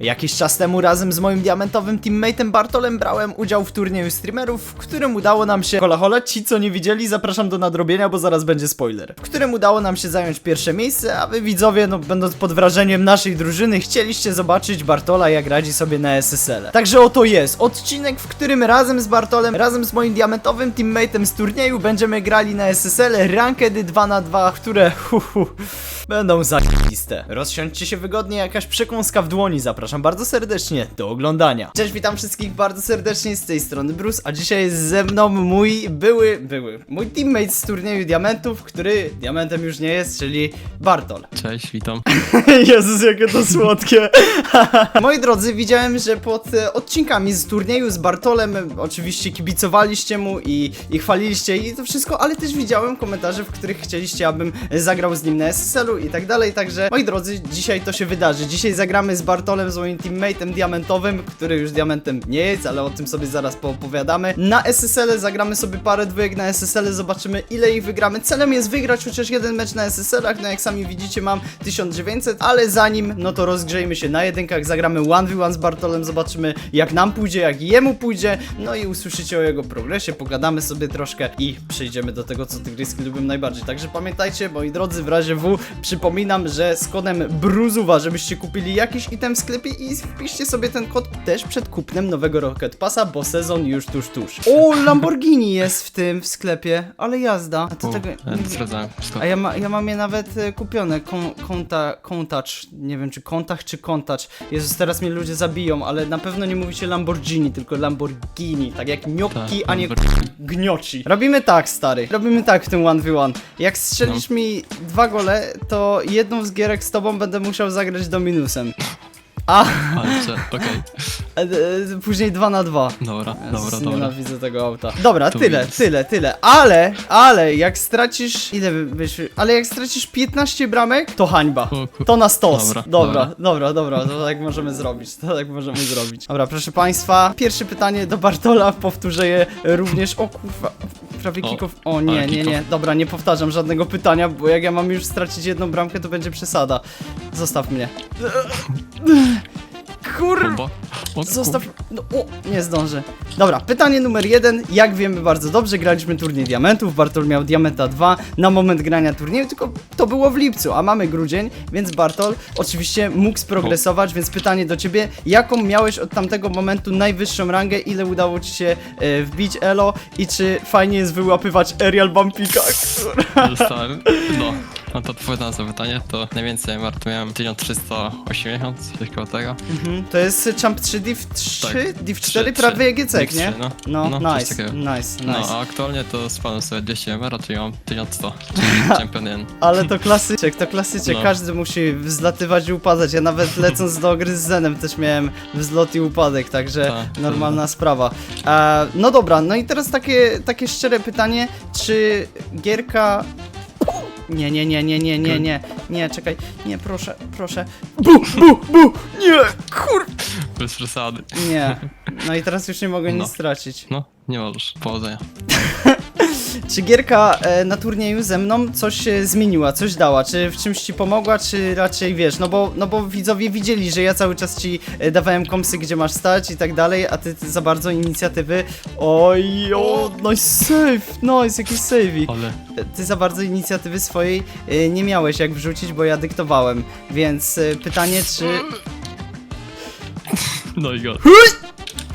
Jakiś czas temu razem z moim diamentowym teammateem Bartolem brałem udział w turnieju streamerów, w którym udało nam się... Hola hola, ci co nie widzieli zapraszam do nadrobienia, bo zaraz będzie spoiler. W którym udało nam się zająć pierwsze miejsce, a wy widzowie, no będąc pod wrażeniem naszej drużyny, chcieliście zobaczyć Bartola jak radzi sobie na SSL. Także oto jest, odcinek, w którym razem z Bartolem, razem z moim diamentowym teammateem z turnieju będziemy grali na SSL Rankedy 2 na 2 które... Hu, hu, Będą zajebiste. Rozsiądźcie się wygodnie, jakaś przekąska w dłoni. Zapraszam bardzo serdecznie do oglądania. Cześć, witam wszystkich bardzo serdecznie z tej strony Bruce, a dzisiaj jest ze mną mój były, były, mój teammate z turnieju diamentów, który diamentem już nie jest, czyli Bartol. Cześć, witam. Jezus, jakie to słodkie. Moi drodzy, widziałem, że pod e, odcinkami z turnieju z Bartolem e, oczywiście kibicowaliście mu i, i chwaliliście i to wszystko, ale też widziałem komentarze, w których chcieliście, abym zagrał z nim na SSL-u i tak dalej, także moi drodzy, dzisiaj to się wydarzy. Dzisiaj zagramy z Bartolem, z moim teammateem diamentowym, który już diamentem nie jest, ale o tym sobie zaraz poopowiadamy. Na SSL zagramy sobie parę dwójek na SSL, zobaczymy ile ich wygramy. Celem jest wygrać chociaż jeden mecz na SSL-ach, no jak sami widzicie mam 1900, ale zanim, no to rozgrzejmy się na jedynkach, zagramy 1v1 z Bartolem, zobaczymy jak nam pójdzie, jak jemu pójdzie, no i usłyszycie o jego progresie, pogadamy sobie troszkę i przejdziemy do tego, co tygryski lubią najbardziej. Także pamiętajcie, moi drodzy, w razie W przypominam, że z kodem BRUZUWA, żebyście kupili jakiś item w sklepie i wpiszcie sobie ten kod też przed kupnem nowego Rocket Passa, bo sezon już tuż, tuż. O, Lamborghini jest w tym w sklepie, ale jazda. A to U, tego... wszystko. A ja, ma, ja mam je nawet e, kupione, Kon, konta, kontacz, nie wiem czy kontach czy kontacz. Jezus, teraz mnie ludzie zabiją, ale na pewno nie mówicie Lamborghini, tylko Lamborghini, tak jak gnioki, Tak, a nie Lamborghini. gnioci. Robimy tak, stary, robimy tak w tym 1v1. Jak strzelisz mi dwa gole, to jedną z gierek z tobą będę musiał zagrać do minusem. A, że, okej. e, e, później 2 na 2. Dobra, dobra, dobra. Nienawidzę tego auta. Dobra, tyle, jest. tyle, tyle. Ale, ale jak stracisz. Ile by- byś. Ale jak stracisz 15 bramek, to hańba. O, To na stos. Dobra, Dobra, dobra, dobra, to tak możemy zrobić. To tak możemy zrobić. Dobra, proszę państwa, pierwsze pytanie do Bartola, powtórzę je również. O kurwa, prawie O, kików. O nie, ale nie, nie. Dobra, nie powtarzam żadnego pytania, bo jak ja mam już stracić jedną bramkę, to będzie przesada. Zostaw mnie. Kurwa. Bomba. O, Zostaw. No, o, nie zdążę. Dobra, pytanie numer jeden. Jak wiemy bardzo dobrze, graliśmy turniej diamentów. Bartol miał diamenta 2 na moment grania turnieju, tylko to było w lipcu, a mamy grudzień, więc Bartol oczywiście mógł sprogresować. Więc pytanie do ciebie: jaką miałeś od tamtego momentu najwyższą rangę? Ile udało ci się e, wbić Elo? I czy fajnie jest wyłapywać aerial bumpika? ku- Dostałem. No. No to odpowiadam za pytanie, to najwięcej warto miałem 1380, coś koło tego. Mhm, to jest Champ 3 Div 3, Tak. Div 4 Trzy, prawie trzy. EGC, Div nie? trzy, no. No, No, coś nice, takiego. nice, No, nice. a aktualnie to spadłem sobie 200 euro, czyli mam 1100, czyli champion 1. Ale to klasyczek, to klasyczek, No. każdy musi wzlatywać i upadać. Ja nawet lecąc do gry z Zenem też miałem wzlot i upadek, także Tak, normalna sprawa. E, no dobra, no i teraz takie, takie szczere pytanie, czy gierka... Nie, nie, nie, nie, nie, nie, nie, nie, czekaj, nie, proszę, proszę. Bu, bu, bu, nie, kur... Bez przesady. Nie, no i teraz już nie mogę nic No. stracić. No, nie możesz. Powodzenia. Czy gierka e, na turnieju ze mną coś e, zmieniła, coś dała? Czy w czymś ci pomogła, czy raczej wiesz? No bo, no bo widzowie widzieli, że ja cały czas ci e, dawałem komsy, gdzie masz stać i tak dalej, a ty, ty za bardzo inicjatywy. Oj, o, nice save, nice, jakiś save'ik. Ale E, Ty za bardzo inicjatywy swojej e, nie miałeś jak wrzucić, bo ja dyktowałem. Więc e, pytanie, czy. no i go.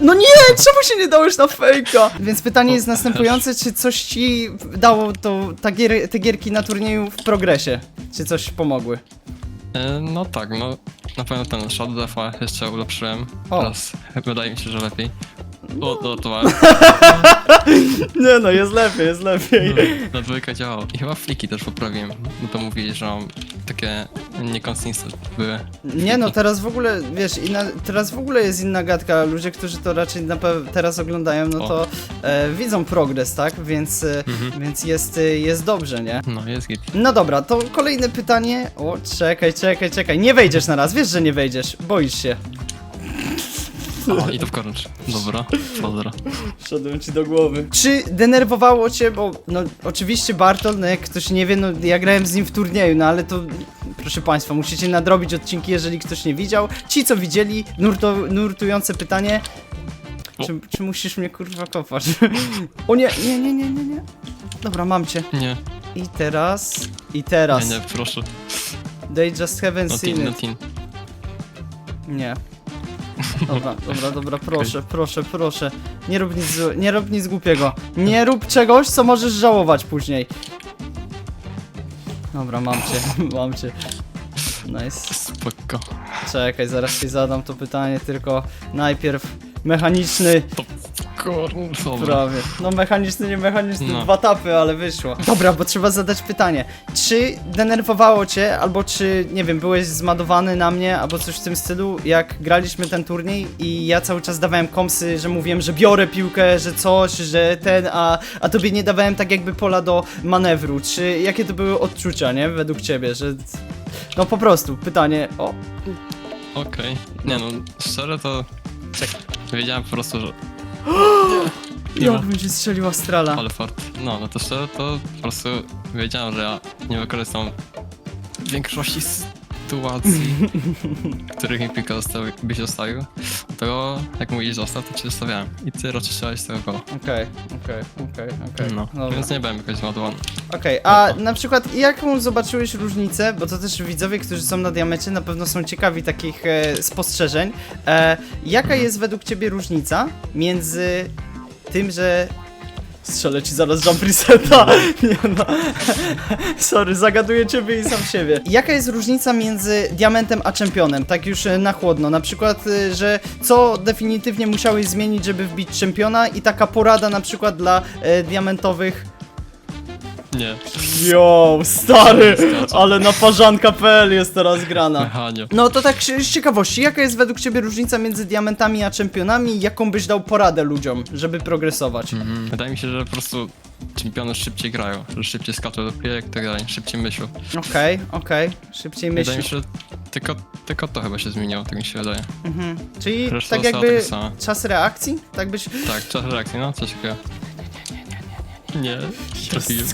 No nie, czemu się nie dałeś na fejka? Więc pytanie jest następujące, czy coś ci dało to, ta gier, te gierki na turnieju w progresie? Czy coś pomogły? E, No tak, no na pewno ten Shadow Defa jeszcze ulepszyłem. O. Teraz wydaje mi się, że lepiej. O, to, to Nie no, jest lepiej, jest lepiej. na dwójkę działało. I chyba fliki też poprawiłem. No to mówili, że mam takie niekonsistentne były. Nie no, teraz w ogóle, wiesz, inna, teraz w ogóle jest inna gadka. Ludzie, którzy to raczej teraz oglądają, no to e, widzą progres, tak? Więc, e, Mhm. więc jest, e, jest dobrze, nie? No, jest git. No dobra, to kolejne pytanie. O, czekaj, czekaj, czekaj. Nie wejdziesz na raz, wiesz, że nie wejdziesz. Boisz się. O, i to w korycz. Dobra, pozdro. Wszedłem ci do głowy. Czy denerwowało cię, bo no oczywiście Bartol, no jak ktoś nie wie, no ja grałem z nim w turnieju, no ale to proszę państwa, musicie nadrobić odcinki, jeżeli ktoś nie widział. Ci, co widzieli, nurto, nurtujące pytanie. Czy, czy musisz mnie kurwa kopać? O nie, nie, nie, nie, nie, nie. Dobra, mam cię. Nie, I teraz, i teraz. nie, nie, proszę. They just haven't Not seen in, it. not in. Nie. Dobra, dobra, dobra, proszę, proszę, proszę. Nie rób nic, nie rób nic głupiego. Nie rób czegoś, co możesz żałować później. Dobra, mam cię, mam cię. Nice. Spoko. Czekaj, zaraz ci zadam to pytanie, tylko najpierw mechaniczny, kurwa. prawie. No mechaniczny, nie mechaniczny, No. dwa tapy, ale wyszło. Dobra, bo trzeba zadać pytanie. Czy denerwowało cię, albo czy, nie wiem, byłeś zmadowany na mnie, albo coś w tym stylu, jak graliśmy ten turniej i ja cały czas dawałem komsy, że mówiłem, że biorę piłkę, że coś, że ten, a, a tobie nie dawałem tak jakby pola do manewru. Czy, jakie to były odczucia, nie, według ciebie, że... No po prostu, pytanie, o, Okej. Nie no, szczerze to... Wiedziałem po prostu, że... Nie ma. jak mi się strzeliła strala. Ale fart. No, no to szczerze to po prostu wiedziałem, że ja nie wykorzystam większości sytuacji, w których mi piłka zostawi, byś zostawił. To jak mówisz zostaw, to ci zostawiałem. I ty z tego goła. Okej, okej, okej, okej. No, Dobra. więc nie byłem jakoś zładowany. Okej, a na przykład jaką zobaczyłeś różnicę, bo to też widzowie, którzy są na diamecie na pewno są ciekawi takich e, spostrzeżeń. E, jaka jest według ciebie różnica między tym, że... Strzelę ci zaraz jump reseta. Nie no. Sorry, zagaduję ciebie i sam siebie. Jaka jest różnica między diamentem a czempionem? Tak już e, na chłodno. Na przykład, e, że co definitywnie musiałeś zmienić, żeby wbić czempiona i taka porada na przykład dla e, diamentowych Nie, Yo, stary, ale naparzanka.pl jest teraz grana. No to tak z ciekawości, jaka jest według ciebie różnica między diamentami a czempionami i jaką byś dał poradę ludziom, żeby progresować? Mhm. Wydaje mi się, że po prostu czempiony szybciej grają, że szybciej skaczą do piłek i tak dalej, szybciej myślą. Okej, okej, szybciej Wydaje myślisz. mi się, że tylko, tylko to chyba się zmieniło, tak mi się wydaje. Mhm. Czyli Reszta tak została jakby taka sama. czas reakcji? Tak byś... Tak, czas reakcji, no, coś takiego. Nie, trafiłem.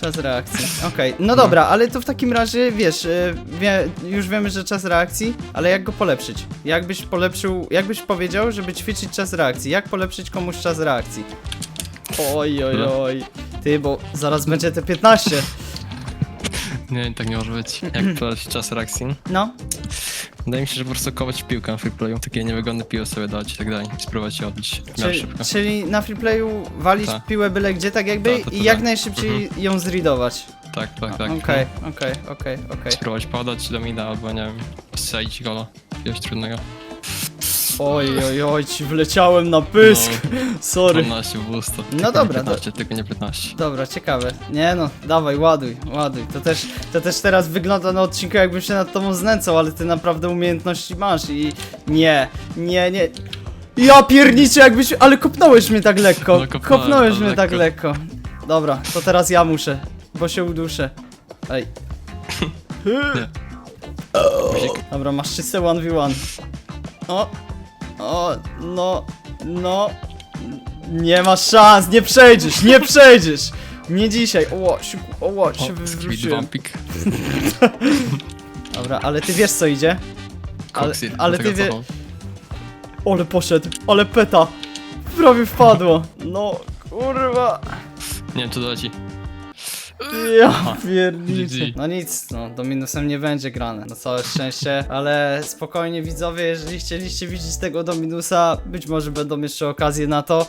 Czas reakcji. Okej, no dobra, ale to w takim razie wiesz, y, wie, już wiemy, że czas reakcji, ale jak go polepszyć? Jak byś polepszył, jak byś powiedział, żeby ćwiczyć czas reakcji? Jak polepszyć komuś czas reakcji? Oj, oj, No. oj. Ty, bo zaraz będzie te 15. Nie, tak nie może być. Jak podać czas reakcji? No, Wydaje mi się, że po prostu kować piłkę na freeplayu, takie niewygodne piły sobie dać i tak dalej. I spróbować je odbić w miarę czyli, szybko. czyli na freeplayu walić Tak. piłę byle gdzie, tak jakby, Tak, to- i jak najszybciej ją zridować. Tak, tak, tak. Okej, okej, okej, okej. Spróbować podać do mida albo nie wiem, strzelić gola. Jakiegoś trudnego. Oj, oj, oj, ci wleciałem na pysk. Sorry. 12 w usta. No dobra, Nie 15, tylko nie 15. Dobra, ciekawe. Nie no, dawaj, ładuj, ładuj. To też, to też teraz wygląda na odcinku, jakbym się nad tobą znęcał, ale ty naprawdę umiejętności masz i nie, nie, nie. Ja pierniczę, jakbyś, ale kopnąłeś mnie tak lekko. No, kopnąłem, kopnąłeś mnie tak lekko. lekko. Dobra, to teraz ja muszę, bo się uduszę. Ej. Dobra, masz czyste 1v1. O, o, no, no. Nie masz szans, nie przejdziesz, nie przejdziesz. Nie dzisiaj. O, siu, o, się O, wywróciłem. bumpik. Dobra, ale ty wiesz co idzie? Ale, Coxy, ale ty wie... Ole poszedł, ale peta. Prawie wpadło. No, kurwa. Nie wiem, czy doleci. Ja pierniczę. GG. No nic, no do minusem nie będzie grane, na całe szczęście, ale spokojnie widzowie, jeżeli chcieliście widzieć tego do minusa, być może będą jeszcze okazje na to.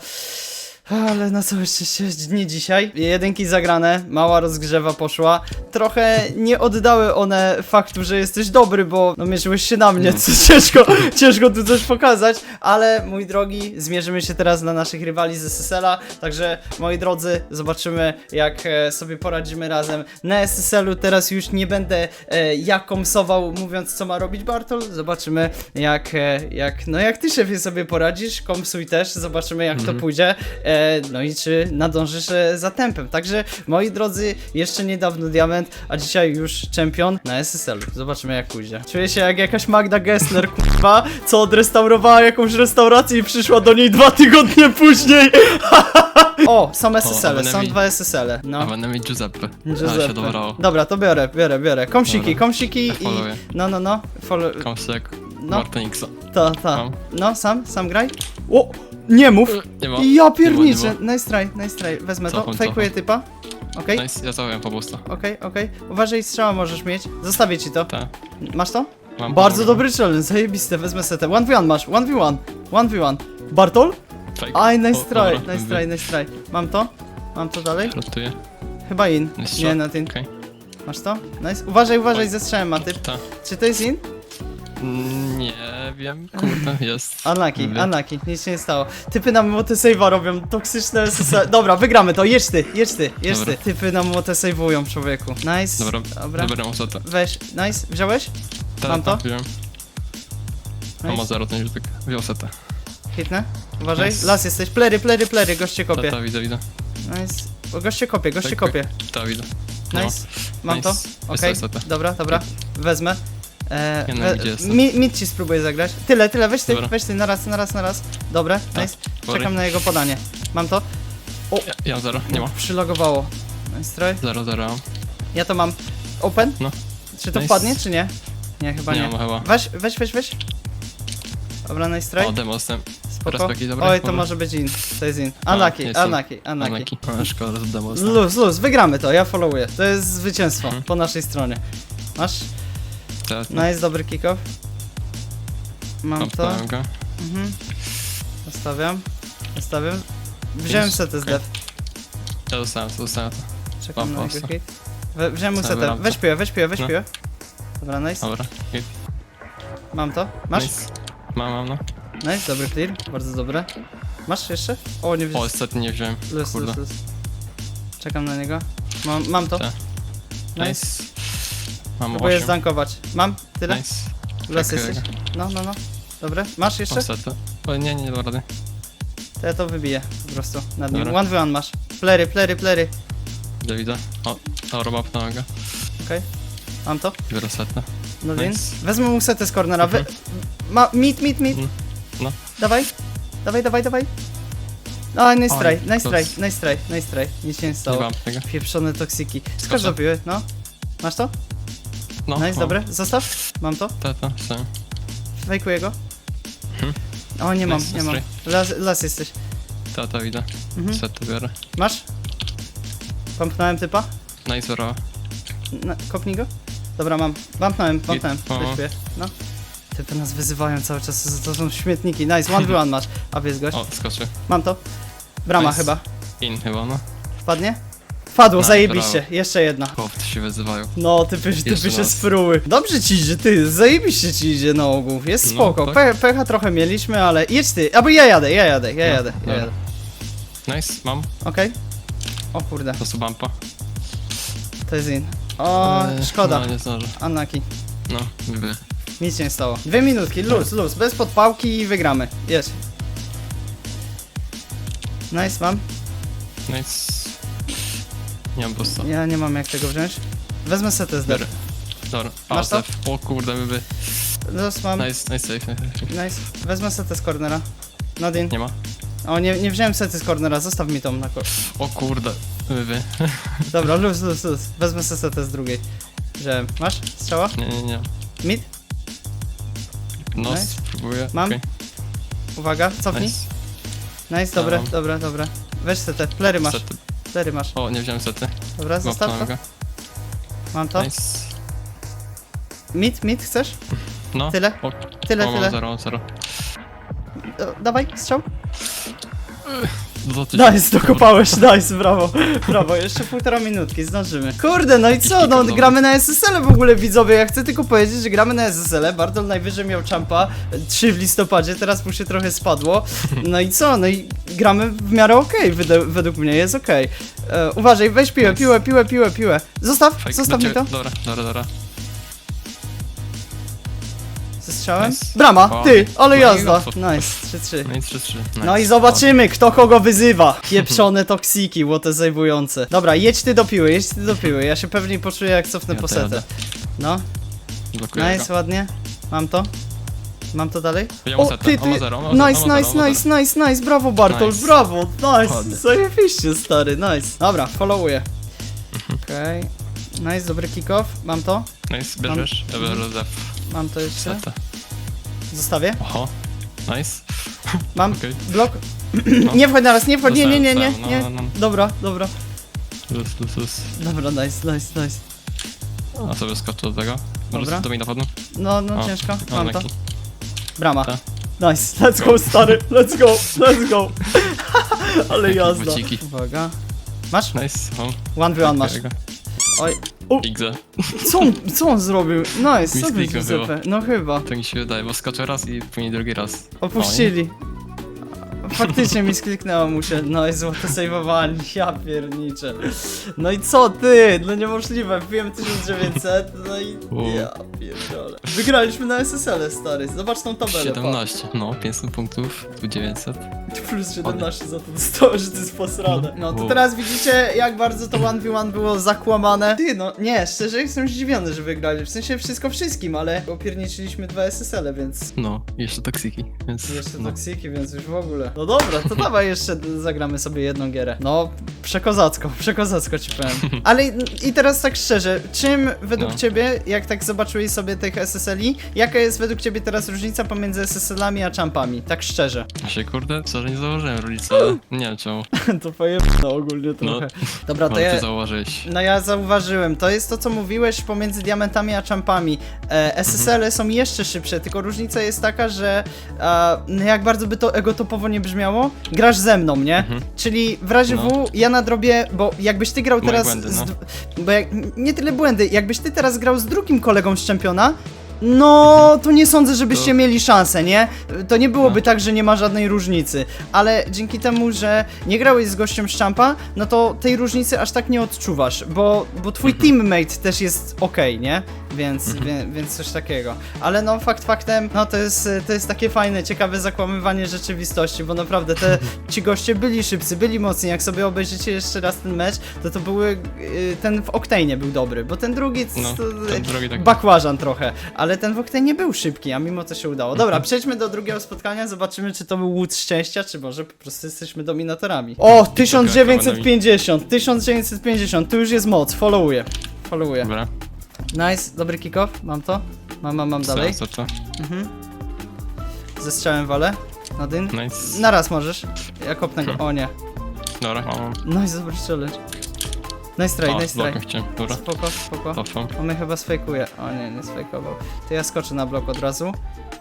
Ale na całe szczęście nie dzisiaj. Jedynki zagrane, mała rozgrzewa poszła. Trochę nie oddały one faktu, że jesteś dobry, bo no mierzyłeś się na mnie, co ciężko, ciężko tu coś pokazać, ale mój drogi, zmierzymy się teraz na naszych rywali z SSL-a, także moi drodzy, zobaczymy jak e, sobie poradzimy razem. Na SSL-u. Teraz już nie będę e, ja komsował mówiąc co ma robić Bartol, zobaczymy jak, e, jak, no jak ty szefie sobie poradzisz, komsuj też, zobaczymy jak to pójdzie, e, no i czy nadążysz e, za tempem. Także moi drodzy, jeszcze niedawno diament, a dzisiaj już czempion na SSL-u. Zobaczymy jak pójdzie. Czuję się jak jakaś Magda Gessler, kurwa, co odrestaurowała jakąś restaurację i przyszła do niej dwa tygodnie później. O, są SSL-e, będę są dwa SSL-e. A No. będę mieć Giuseppe. A się Giuseppe. dobrało. Dobra, to biorę, biorę, biorę. Komsiki, Dobra. komsiki Ja i... No, no, no. Follow... Komsek, No. Martinixa. Ta, ta. Mam. No, sam, sam graj. O! Nie mów! Nie ma. Ja pierniczę! Nice try, nice try. Wezmę to, Cofam, fejkuję cofam. typa. Okej. Nice, ja zacząłem po busta. okej, okej. Uważaj, strzała możesz mieć. Zostawię ci to. Tak. Masz to? Mam Bardzo pomogę. dobry challenge, zajebiste, wezmę setę. 1v1 masz, 1v1. 1v1. Bartol? Fake. Aj, nice O, try, dobra, nice try, nice try. Mam to? Mam to dalej? Rotuję. Chyba in. Nice Nie, shot. not in. Okej. Masz to? Nice. Uważaj, uważaj, Oj. ze strzałem ma typ. Tak. Czy to jest in? Wiem, kurde, jest. Unlucky, unlucky, nic się nie stało. Typy na moty save'a robią, toksyczne SSL. Dobra, wygramy to, jedź ty, jedź ty, jedź ty. Dobra. Typy na motę save'ują, człowieku. Nice. Dobra, Dobra. dobra, muszę to. Weź, nice, wziąłeś? Ta, Mam to? ta, Wziąłem. A ma Nice. zero ten rzutek. Wziął setę. Hitnę. Uważaj, Nice. las jesteś, plery, plery, plery, goście Ta, kopie. ta, widzę, widzę. Nice. O, goście kopie, goście Tak, kopie. Ta, widzę. No. Nice. Mam Nice. to? Okej, Jest setę. dobra, dobra. Wezmę. E, no, gdzie jestem? mi, mid ci spróbuję zagrać. Tyle, tyle, weź ty, Dobra. weź ty, na raz, na raz, na raz. Dobre, Tak, nice. sorry. Czekam na jego podanie. Mam to? Ja, ja mam zero, nie ma. Przylogowało. Nice try. Zero, zero. Ja to mam. Open? No. Czy to Nice. wpadnie, czy nie? Nie, chyba Nie nie. ma chyba. Weź, weź, weź, weź. Dobra, nice try. O, demo jestem. Spoko. respeki, dobra, Oj, to dobra. może być in. To jest in. A, jest in. unlucky, unlucky. Unlucky. No, szkoda, że demo jestem. Luz, luz, wygramy to, ja followuję. To jest zwycięstwo Mhm. po naszej stronie. Masz? Ta, ta. Nice, dobry kick-off. Mam to. Odpałem go. Mhm. Zostawiam. Zostawiam. Wziąłem Jest, setę z okej. Ja to, dostałem to. Czekam na jego prosto. hit. We, wziąłem mu setę. Weź piłę, weź piłę, weź No. piłę. Dobra, nice. Dobra. Hit. Mam to. Masz? Nice. Mam, mam, no. Nice, dobry clear. Bardzo dobre. Masz jeszcze? O, nie O, wziąłem. niestety nie wziąłem. Luz, Kurde. luz, luz. Czekam na niego. Mam, mam to. Tak. Nice. Nice. Mam Próbuję 8. zdankować. Mam? Tyle? Nice. Jesteś? tak. No, no, no. Dobre. Masz jeszcze? Niestety. O, nie, nie, nie da rady. To ja to wybiję po prostu nad nim. Dobra. One v one masz. Plery, plery, plery. Widzę, widzę. O, dobra, mapnąłem go. Okej. Mam to. Biorę setę. No Nice. więc. Wezmę mu setę z cornera. Wy... Ma... Mit, mit, mit. Mm. No. Dawaj. Dawaj, dawaj, dawaj. A, nice Oj, try, nice try, nice try, nice try. Nic się nie Nie stało. mam tego. Pieprzone toksiki. Skocz Skoczę. no. Masz to? No, Nice, mam. dobre. Zostaw. Mam to. Ta, ta, wstałem. Fejkuję go. Mhm. O, nie mam, Nice, nie mam. Las, las jesteś. Ta, ta, widzę. Mhm. Setę biorę. Masz? Pompnąłem typa. Nice, zero. Na, kopnij go. Dobra, mam. Bumpnąłem, bumpnąłem. o. Wyśpię. No. Typy nas wyzywają cały czas, to są śmietniki. Nice, one v one masz. A jest gość. O, skoczy. Mam to. Brama Nice. chyba. In chyba, no. Wpadnie? Wpadło, No, zajebiście. brawo. Jeszcze jedna. Chłopcy się wyzywają. No, typy, typy Jeszcze się raz. spruły. Dobrze ci idzie, ty, zajebiście ci idzie na ogół. Jest No, spoko. tak. Pe pecha trochę mieliśmy, ale jedź ty. Albo ja jadę, ja jadę, ja No, jadę, ja dobra. jadę. Nice, mam. Okej. O kurde, To są bumpa. to jest in. O, Eee, szkoda. No, nie zdążę. Unlucky. No, wy. Nic się nie stało. Dwie minutki, luz, luz, bez podpałki i wygramy. Jedź. Nice, mam. Nice. Nie mam busta. Ja nie mam jak tego wziąć. Wezmę setę z dev. Dobra. Masz to? O kurde, my by. Luz mam. Nice, nice, safe, nice, safe. Nice. Wezmę setę z cornera. Nadin. Nie ma. O, nie, nie wziąłem sety z cornera, zostaw mi tą na ko O kurde, my by. Dobra, luz, luz, luz. Wezmę setę z drugiej. Wziąłem. Masz? Strzała? Nie, nie, nie. Mid? No, Nice. spróbuję. Mam? Okej, Uwaga, cofnij. Nice. Nice, dobre, Mam. dobre, dobre. Weź setę, plery masz, Sety. Plery masz. O, nie wziąłem sety. Dobra, zostaw to. go. Mam to. Nice. Mid, mid, chcesz? No. Tyle? O, Tyle, o, mam tyle. zero, zero. O, dawaj, strzał. To Nice, dokopałeś, nice, brawo, brawo, jeszcze półtora minutki, zdążymy. Kurde, no i co, no gramy na SSL w ogóle widzowie, ja chcę tylko powiedzieć, że gramy na SSL, Bartol najwyżej miał czampa, 3 w listopadzie, teraz mu się trochę spadło, no i co, no i gramy w miarę okej, wyde- według mnie jest okej. E, uważaj, weź piłę, piłę, piłę, piłę, piłę, zostaw, Fake, zostaw mi to, Dobra, dobra, dobra. Strzałem. Nice. Brama, ty, ale no i jazda, łatwo. nice, 3-3. No i 3-3. No i zobaczymy, kto kogo wyzywa. Pieprzone toksiki, łote zajmujące. Dobra, jedź ty do piły, jedź ty do piły. Ja się pewnie poczuję, jak cofnę Jadę, po setę. jadę. No, Blokuję nice, ładnie. Mam to. Mam to dalej? Ja mam O, setę, ty, on ma ty. zero, on ma zero, Nice, on ma nice, zero, on ma nice, nice, nice, brawo Bartol, Nice. brawo, nice, Ładnie. zajebiście stary, nice. Dobra, followuję. Mhm. Okej, nice, dobry kick-off, mam to, Nice, bierzesz? Ja biorę. Mam to jeszcze, Setę. zostawię, Oho. Nice. mam Okej. blok, No. nie wchodź naraz, nie wchodź, nie, nie, nie, nie, Dostałem, nie, no, no, no. dobra, dobra, Luz, luz, luz. dobra, nice, nice, nice. A sobie skoczę do tego. Dobra. Może do mnie na pewno? No, no, O, ciężko, O, mam to, leki. brama. Tak. Nice, let's go stary, let's go, let's go. Ale Jakie jazda. Uwaga. Masz? Nice. O, 1v1 masz. takiego. Oj. U, Igze. co on, co on zrobił? Nice, co? No chyba. Tak mi się wydaje, bo skoczę raz i później drugi raz. Opuścili. Faktycznie mi skliknęło mu się. No i złote sejwowanie, ja pierniczę. No i co ty? No niemożliwe, wbiłem 1900, no i ja pierdolę. Wygraliśmy na SSL, stary, zobacz tą tabelę. 17. No, 500 punktów, tu 900. Pa. Plus 17 za to dostałeś, że to jest posrane. No to teraz widzicie, jak bardzo to 1v1 było zakłamane. Ty, no nie, szczerze jestem zdziwiony, że wygrali. W sensie wszystko wszystkim, ale opierniczyliśmy dwa SSL-e, więc... No, jeszcze toksiki, więc. Jeszcze no. toksiki, więc już w ogóle. No dobra, to dawaj jeszcze zagramy sobie jedną gierę. No, przekozacko, przekozacko ci powiem. Ale i- teraz tak szczerze, czym według No. ciebie, jak tak zobaczyłeś sobie tych SSL-i, jaka jest według ciebie teraz różnica pomiędzy SSL-ami a champami? Tak szczerze. Się kurde, co, że nie założyłem ale nie wiem czemu. to poje... No ogólnie trochę. No. Dobra, to ja... zauważyłeś. No ja zauważyłem, to jest to co mówiłeś pomiędzy diamentami a champami. E, SSL-y są jeszcze szybsze, tylko różnica jest taka, że e, no jak bardzo by to egotopowo nie brzmiało, grasz ze mną, nie? Mhm. Czyli w razie No. W ja nadrobię, bo jakbyś ty grał Moje teraz. błędy, z, no. d- bo jak, nie tyle błędy, jakbyś ty teraz grał z drugim kolegą z czempiona. No, to nie sądzę, żebyście To- mieli szansę, nie? To nie byłoby No. tak, że nie ma żadnej różnicy. Ale dzięki temu, że nie grałeś z gościem z Champa, no to tej różnicy aż tak nie odczuwasz, bo, bo twój Mhm. teammate też jest okej, nie? Więc, wie, więc coś takiego. Ale no, fakt faktem, no to jest, to jest takie fajne, ciekawe zakłamywanie rzeczywistości, bo naprawdę te, ci goście byli szybcy, byli mocni. Jak sobie obejrzycie jeszcze raz ten mecz, to to były, y, ten w Octane był dobry, bo ten drugi... No, to- ten drugi tak. Bakłażan trochę, ale ten w Octane nie był szybki, a mimo to się udało. Dobra, przejdźmy do drugiego spotkania, zobaczymy czy to był łód szczęścia, czy może po prostu jesteśmy dominatorami. O, 1950, 1950, tu już jest moc, followuję. Followuję. Dobra, Nice, dobry kick-off, mam to. Mam, mam, mam dalej. co, co, Mhm. Ze strzałem walę. Na dyn. Nice. Na raz możesz. Ja kopnę go. O nie. Dobra, mam. Nice, dobry challenge. Nice try, O, nice blokiem try. chciałem, dobra. Spoko, spoko. Cofam. On mnie chyba sfejkuje. O nie, nie sfejkował. To ja skoczę na blok od razu.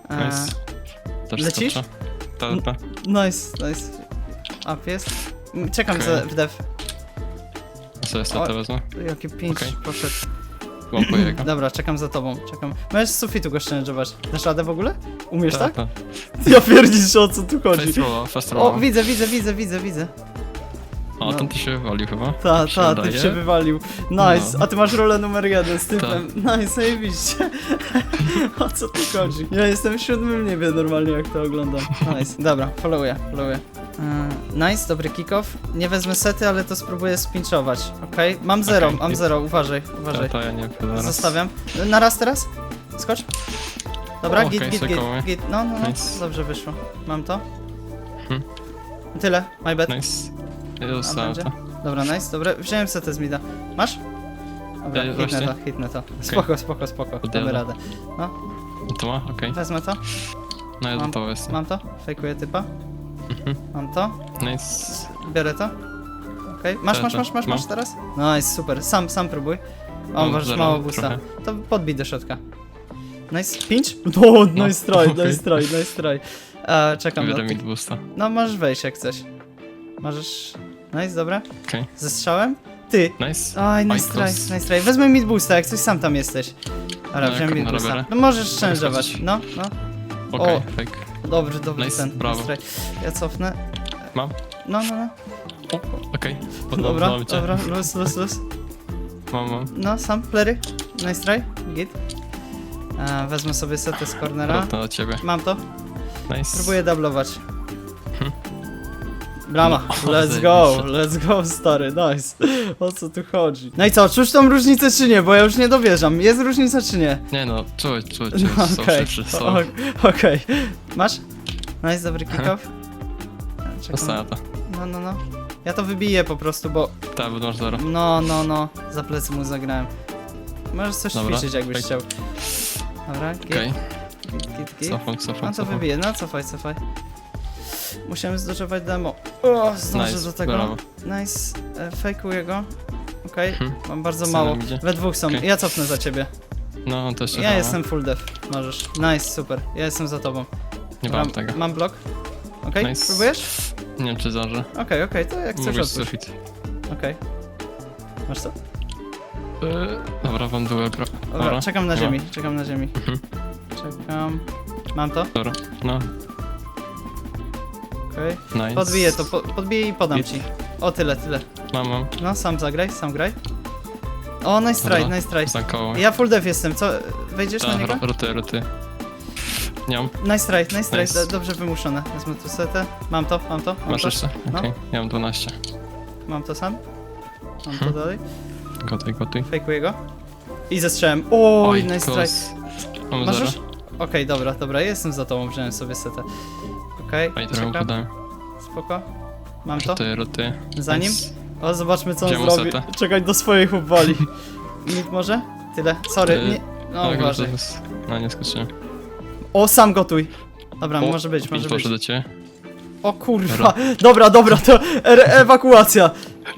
E, Nice. Też lecisz? skoczę. Ta, ta. nice, nice. Up jest. Czekam Okej. za w dev. Co jest to wezmę? Jaki pinch Okej. poszedł. Łapuję go. Dobra, czekam za tobą. Czekam. Możesz z sufitu go challenge'ować. Dasz radę w ogóle? Umiesz Ta, tak? ta. Ja pierdzisz o co tu chodzi. Fast rolla, fast O, rolla. widzę, widzę, widzę, widzę, widzę. O, no. ten ty się wywalił chyba. Ta, Mi się ta, ty wydaje. się wywalił. Nice, No. a ty masz rolę numer jeden z typem. Nice, zajebiście. o co tu chodzi? Ja jestem w siódmym niebie normalnie jak to oglądam. Nice, dobra, followuję, followuję. Yy, nice, dobry kickoff. Nie wezmę sety, ale to spróbuję spinczować. Okej, mam zero, Okej. mam zero, uważaj, uważaj. Ta, ta, ja nie zaraz. Zostawiam. Na raz teraz? Skocz. Dobra, O, git, okej, git, git, git. No, no, no, Nice. dobrze wyszło. Mam to. Hmm. Tyle, my bad. Nice. Ja będzie? to. Dobra, nice, dobra. Wziąłem setę z mida. Masz? Dobra, Ja hitnę właśnie. to, hitnę to. Spoko, spoko, spoko. Damy Podjadę. radę. No, To ma? Okej. wezmę to. No ja Mam- gotowy jestem. Mam to. Fejkuję typa. Mhm. Mam to. Nice. Biorę to. Okej. Masz, Tak, masz, tak. masz, masz, Mam. masz teraz? Nice, super. Sam, sam próbuj. O, Mam masz zero mało trochę. To podbij do środka. Nice. Pinch? No, No, nice try, okej. nice try, nice try. E, czekam Biorę na boosta. No, możesz wejść jak chcesz. Możesz... Nice, dobra. Okej. Ze strzałem? Ty, Nice. Aj, nice try, Icos. nice try. Wezmę mid boosta, jak coś sam tam jesteś. Dobra, No, wziąłem mid boosta. No możesz skoczyć? No, no. Okej, O. fake. Dobry, dobry Nice, ten. brawo. Ja cofnę. Mam? No, no, no. Okej. Pod- Dobra, cię. dobra, luz, luz, luz. Mam, mam. No, sam, plery. Nice try, git. E, wezmę sobie setę z cornera. Rotna do ciebie. Mam to. Nice. Próbuję dublować. Brama, No, let's go, let's go stary, nice. O co tu chodzi? No i co, czuć tą różnicę czy nie? Bo ja już nie dowierzam. Jest różnica czy nie? Nie no, czuć, czuć, czuć. No, są Okej, szybszy, są. O- okej. Masz? Nice, dobry kick-off. Czekam. To. No, no, no. Ja to wybiję po prostu, bo... Tak, bo masz zero. No, no, no. Za plecy mu zagrałem. Możesz coś Dobra, ćwiczyć, jakbyś tak. chciał. Dobra, git, Okej, git, git, git. cofam, No cofam, to cofam. wybiję, no cofaj, cofaj. Musiałem zdoczować demo. O, zdążę Nice, do tego. brawo. Nice, e, fejkuję go. Okej, Mhm. mam bardzo Co mało. nam idzie? We dwóch są, Okej. ja cofnę za ciebie. No, on też Ja czekał, jestem full def, możesz. Nice, super, ja jestem za tobą. Nie mam tego. Mam blok. Okej, Nice. próbujesz? Nie wiem, czy zdążę. Okej, okej, to jak chcesz Mówisz odpuść. sufit. Okej. Masz co? Yy, Dobra, wam były pro. Dobra, czekam na nie ma. ziemi, czekam na ziemi. Mhm. Czekam. Mam to? Dobra, no, Okej. nice. Podbiję to, po, podbiję i podam ci. O, tyle, tyle. Mam, mam. No, sam zagraj, sam graj. O, nice try, Dobra, nice try. Za koło. Ja full def jestem, co? Wejdziesz na niego? Roty, roty. Nie mam. Nice try, nice try, Nice. do- dobrze wymuszone. Wezmę tu setę. Mam to, mam to, mam Masz to. jeszcze? No. Okej, ja mam 12. Mam to sam. Mam to Mhm. dalej. Gotuj, gotuj. Fejkuję go. I zestrzałem. Oj, nice try. close. Mam Masz zero. już? Okej, dobra, dobra, jestem za tobą, wziąłem sobie setę. Okej, Oj, trochę czekam, podałem. spoko. Mam to. Roty, roty. Za nim? Nice. O, zobaczmy co on Wziąłem zrobi. setę. Czekaj, do swoich chłop wali. Nikt może? Tyle, sorry, nie... No, Ale uważaj. No, nie skoczyłem. O, sam gotuj. Dobra, O, może być, może być. do ciebie. O kurwa, dobra, dobra, to e ewakuacja.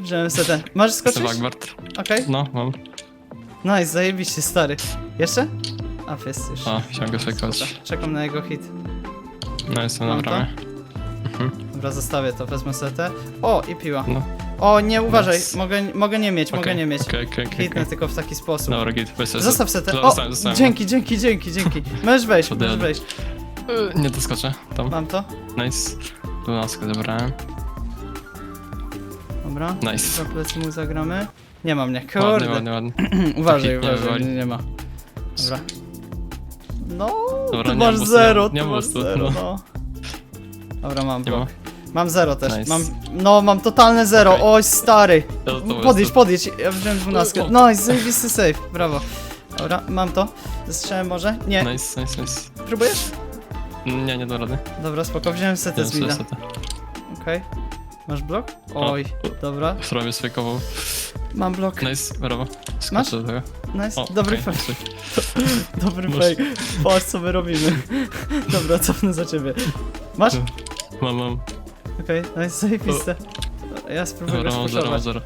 Wziąłem setę. Możesz skoczyć? Jestem Agbart. Okej. No, mam. Nice, zajebiście, stary. Jeszcze? A, jest już. A, chciałem go fejkować. Czekam na jego hit. No, jestem na Mam to? bramie. Dobra, zostawię to, wezmę setę. O, i piła. No. O, nie, uważaj, Nice. mogę, mogę nie mieć, mogę Okej, nie mieć. Okej, okej, okej. Hitnę okej. tylko w taki sposób. Dobra, git, weź sobie. Zostaw setę. O, zostałem. dzięki, dzięki, dzięki, dzięki. Możesz wejść, możesz wejść. Y, Nie doskoczę. Tam. Mam to? Nice. 12 zabrałem. Dobra. Nice. Za plecy mu zagramy. Nie ma mnie, Ładnie, kurde. ładnie, ładnie. uważaj, Taki nie uważaj, wywali. nie ma. Dobra. No, Dobra, ty nie masz mam zero, nie ty mam masz zero, no. no. Dobra, mam Nie ma. blok. Mam zero też, Nice. mam, no mam totalne zero, Okej. oj stary. To- to Podjedź, podjedź, ja wziąłem dwunastkę. O, No, zajebisty save, brawo. Dobra, mam to. Zestrzałem może? Nie, Nice, nice, nice. próbujesz? Nie, nie do rady. Dobra, spoko, wziąłem setę z mida. Niestety. Okej. Masz blok? Oj, dobra. Zrobię sfejkował. Mam blok. Nice, brawo. Masz? Do tego. Nice, O, dobry okej, fake. nice. Dobry Masz. fake. Patrz co my robimy. Dobra, cofnę za ciebie. Masz? Mam, mam. Okej, nice, zajebiste. Ja spróbuję Dobra, go mam zero, mam spuszować. zero.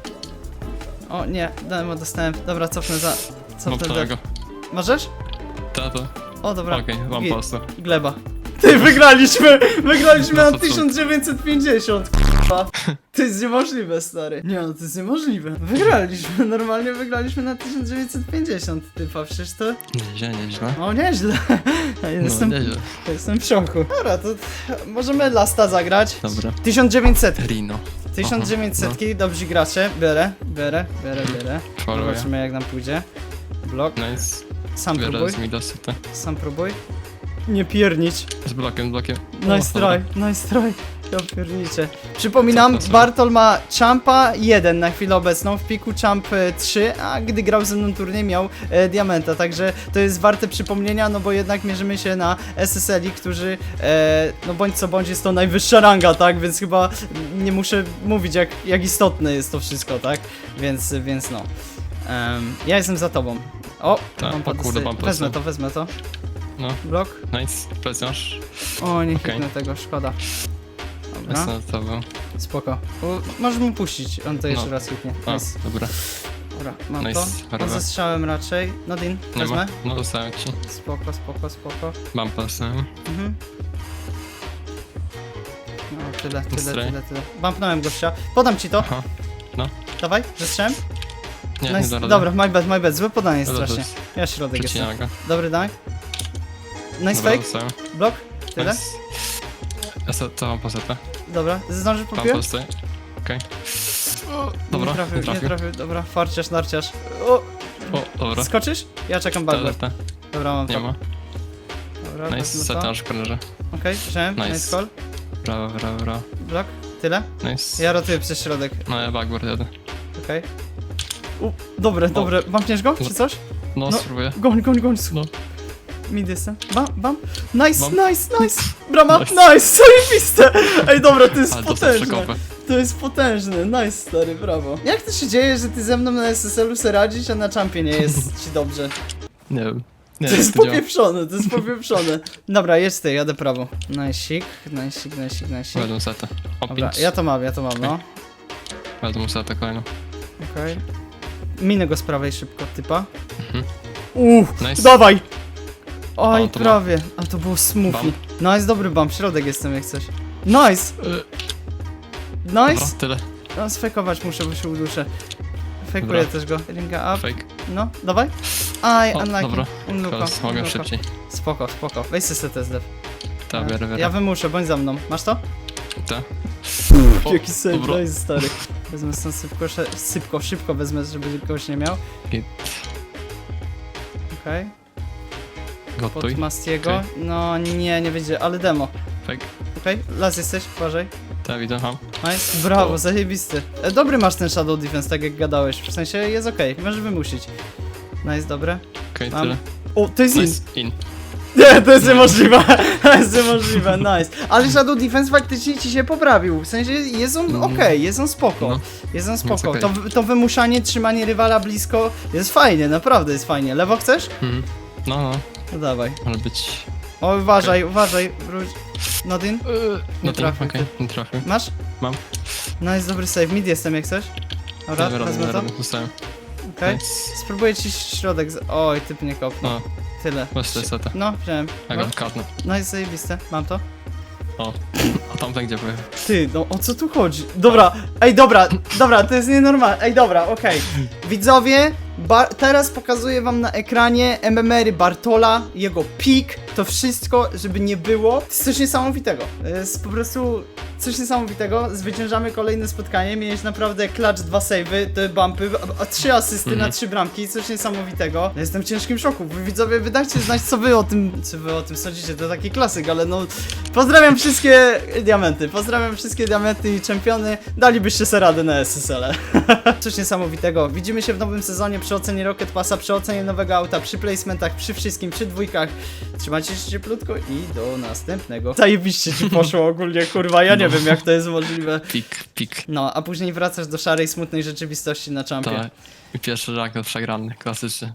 O nie, demo dostałem. Dobra, cofnę za... Mam Cofnę za... prawego. Możesz? Tato. O, dobra. Okej, mam Git. posto. Gleba. Ty, wygraliśmy! Wygraliśmy No na to co? 1950, k***a. To jest niemożliwe, stary. Nie no, to jest niemożliwe. Wygraliśmy, normalnie wygraliśmy na 1950, typa, przecież to... Nieźle, nieźle. O, nieźle. Ja Jestem, No, nieźle. jestem w szoku. Dobra, to możemy lasta zagrać. Dobra. 1900. Rino. 1900, no. dobrzy gracze. Biorę, biorę, biorę, biorę. Followuję. Zobaczymy jak nam pójdzie. Blok. Nice. Sam Biorę próbuj, mida setę. sam próbuj. Nie piernić. Z blokiem, z blokiem. Nice O, dobra. try, nice try. Ja pierniczę. Przypominam, są? Bartol ma Champa 1 na chwilę obecną, w piku Champ e, 3, a gdy grał ze mną turniej miał e, Diamenta, także to jest warte przypomnienia, no bo jednak mierzymy się na SSL-i, którzy, e, no bądź co bądź jest to najwyższa ranga, tak, więc chyba nie muszę mówić jak, jak istotne jest to wszystko, tak, więc, więc no. Em, ja jestem za tobą. O, Tak, mam o kurde, podesy- mam Wezmę podesy. to, wezmę to. No, Blok. nice. Plecy masz. O, nie Okej. tego, szkoda. Dobra. Spoko. O, możesz mu puścić, on to jeszcze No. raz hitnie. A, Nice. dobra. Dobra, mam Nice, to. brawo. No ze strzałem raczej. Nodin, Nie wezmę. ma. No dostałem ci. Spoko, spoko, spoko. Mam pasem. Mhm. No, tyle, tyle, tyle, tyle. Bumpnąłem gościa. Podam ci to. Aha. No. Dawaj, ze strzałem. Nie, nie nice. da rady. Dobra, my bad, my bad. Złe podanie Dobra, to strasznie. jest- Ja środek jestem. Go. Dobry dunk. Nice Dobra, fake. dostałem. Blok. Tyle. Nice. Ja se- to mam posetę. Dobra, zdążysz po Mam piłę? postę. Okej. Dobra, nie trafił, nie trafił. trafił. Dobra, farciarz, narciarz. O, O, dobra. skoczysz? Ja czekam Ta, barbę. ta, ta. Dobra, mam Nie ma. Dobra, Nice, wezmę to. masz w kornerze. Okej, wziąłem. Nice, Nice. call. Brawo, brawo, brawo. Blok. Tyle? Nice. Ja rotuję przez środek. No ja backboard jadę. Okej. U, Dobre, dobre. Wamkniesz go, czy coś? No, No. spróbuję. Goń, goń, goń. No. Mid jestem. Bam, bam. Nice, Bam. nice, nice. Brama, Nice. nice, zajebiste. Ej, dobra, to jest Ale dostał potężne. To jest potężne, nice stary, brawo. Jak to się dzieje, że ty ze mną na SSL-u se radzisz, a na champie nie jest ci dobrze? Nie wiem. Nie To wiem, jest jak to działa. popieprzone, to jest popieprzone. Dobra, jest ty, jadę prawo. Najsik, najsik, najsik, najsik. Wezmę setę. O, Dobra, pięć. ja to mam, ja to mam, no. Wezmę setę kolejną. Okej. Minę go z prawej szybko, typa. Mhm. Uff, Nice. dawaj! Oj, O, to ma. prawie. A to było smoothie. Jest dobry bump, środek jestem jak coś. Nice! Y, Nice! Dobra, tyle. No, sfejkować muszę, bo się uduszę. Fejkuję Dobra. też go. Ringa up. Fake. No, dawaj. Aj, O, unlucky. dobra. Unluka, Teraz mogę unluka. szybciej. Spoko, spoko. Weź sobie dev. Ta, biorę, biorę. Ja wymuszę, bądź za mną. Masz to? Ta. O, Jaki save, dobra. jest stary. Wezmę stąd szybko, szybko, szybko wezmę, żeby kogoś nie miał. Git. Okej. Gotuj. Pod Mastiego. Okej. No nie, nie będzie, ale demo. Fake. Okej, las jesteś, uważaj. Ta, widzę, mam. Nice, brawo, zajebisty. E, dobry masz ten Shadow Defense, tak jak gadałeś. W sensie jest okej, możesz wymusić. Nice, dobre. Okej, Mam. tyle. O, to jest in. Nice. In. Nie, to jest niemożliwe. To jest niemożliwe, nice. Ale Shadow Defense faktycznie ci się poprawił. W sensie jest on Mm. okej, jest on spoko. No. Jest on spoko. okej. To, to wymuszanie, trzymanie rywala blisko jest fajnie, naprawdę jest fajnie. Lewo chcesz? Mhm. No, no. No dawaj. Może być... O, uważaj, uważaj. Wróć. Nodin? No trafił, Okej, nie trafił. Masz? Mam. No jest dobry save. Mid jestem jak coś. Dobra, Dobra, wezmę to. dobra, dostałem. Okej. Nice. Spróbuję ci środek. Z... Oj, typ nie kopnął. No, Tyle. tę setę. No, wziąłem. Ja No, go kadnę. no jest zajebiste. Mam to. O. A tamten gdzie były? Ty, no o co tu chodzi? Dobra, ej, dobra, dobra, to jest nienormalne. Ej, dobra, okej. Widzowie, teraz pokazuję wam na ekranie MMR Bartola, jego pik, to wszystko, żeby nie było. To jest coś niesamowitego. Jest po prostu coś niesamowitego. Zwyciężamy kolejne spotkanie. Miałeś naprawdę klacz, dwa savey, te bumpy, a, a trzy asysty Mhm. na trzy bramki, coś niesamowitego. Ja Jestem w ciężkim szoku. Wy widzowie, wydajcie znać, co wy o tym, co wy o tym sądzicie. To taki klasyk, ale no, pozdrawiam wszystkie diamenty, pozdrawiam wszystkie diamenty i czempiony. Dalibyście sobie radę na SSL. Coś niesamowitego. Widzimy się w nowym sezonie przy ocenie Rocket Passa, przy ocenie nowego auta, przy placementach, przy wszystkim, przy dwójkach. Trzymajcie się cieplutko i do następnego. Zajebiście ci poszło ogólnie, kurwa, ja nie wiem jak to jest możliwe. Pik, pik. No, a później wracasz do szarej, smutnej rzeczywistości na czampie. Tak. I pierwszy rank przegrany, klasyczny.